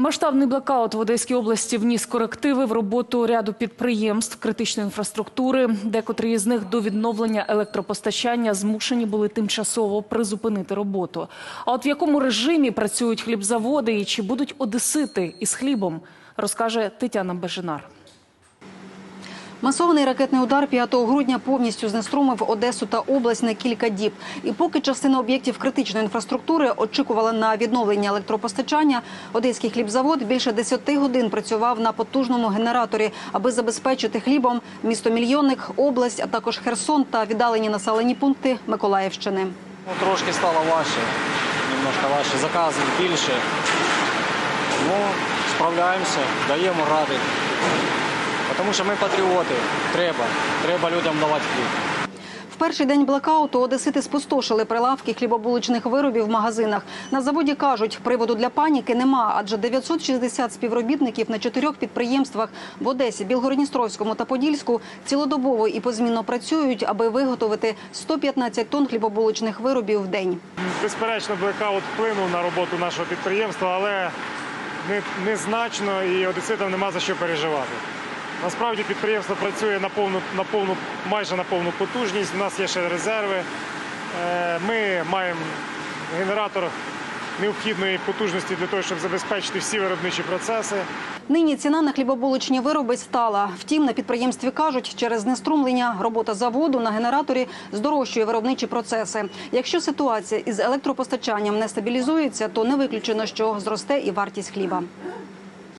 Масштабний блокаут в Одеській області вніс корективи в роботу ряду підприємств критичної інфраструктури. Декотрі з них до відновлення електропостачання змушені були тимчасово призупинити роботу. А от в якому режимі працюють хлібзаводи і чи будуть одесити із хлібом, розкаже Тетяна Бежинар. Масований ракетний удар 5 грудня повністю знеструмив Одесу та область на кілька діб. І поки частина об'єктів критичної інфраструктури очікувала на відновлення електропостачання, одеський хлібзавод більше 10 годин працював на потужному генераторі, аби забезпечити хлібом місто Мільйонник, область, а також Херсон та віддалені населені пункти Миколаївщини. Ну, трошки стало важче, немножко важче, заказів більше. Ну, справляємося, даємо ради. Тому що ми патріоти. Треба. Треба людям давати хліб. В перший день блекауту одесити спустошили прилавки хлібобуличних виробів в магазинах. На заводі кажуть, приводу для паніки нема, адже 960 співробітників на чотирьох підприємствах в Одесі, Білгородністровському та Подільську цілодобово і позмінно працюють, аби виготовити 115 тонн хлібобуличних виробів в день. Безперечно, блекаут вплинув на роботу нашого підприємства, але незначно і одеситам нема за що переживати. Насправді підприємство працює на повну, на повну, майже на повну потужність. У нас є ще резерви. Е, Ми маємо генератор необхідної потужності для того, щоб забезпечити всі виробничі процеси. Нині ціна на хлібобуличні вироби стала. Втім, на підприємстві кажуть, через знеструмлення робота заводу на генераторі здорожчує виробничі процеси. Якщо ситуація із електропостачанням не стабілізується, то не виключено, що зросте і вартість хліба.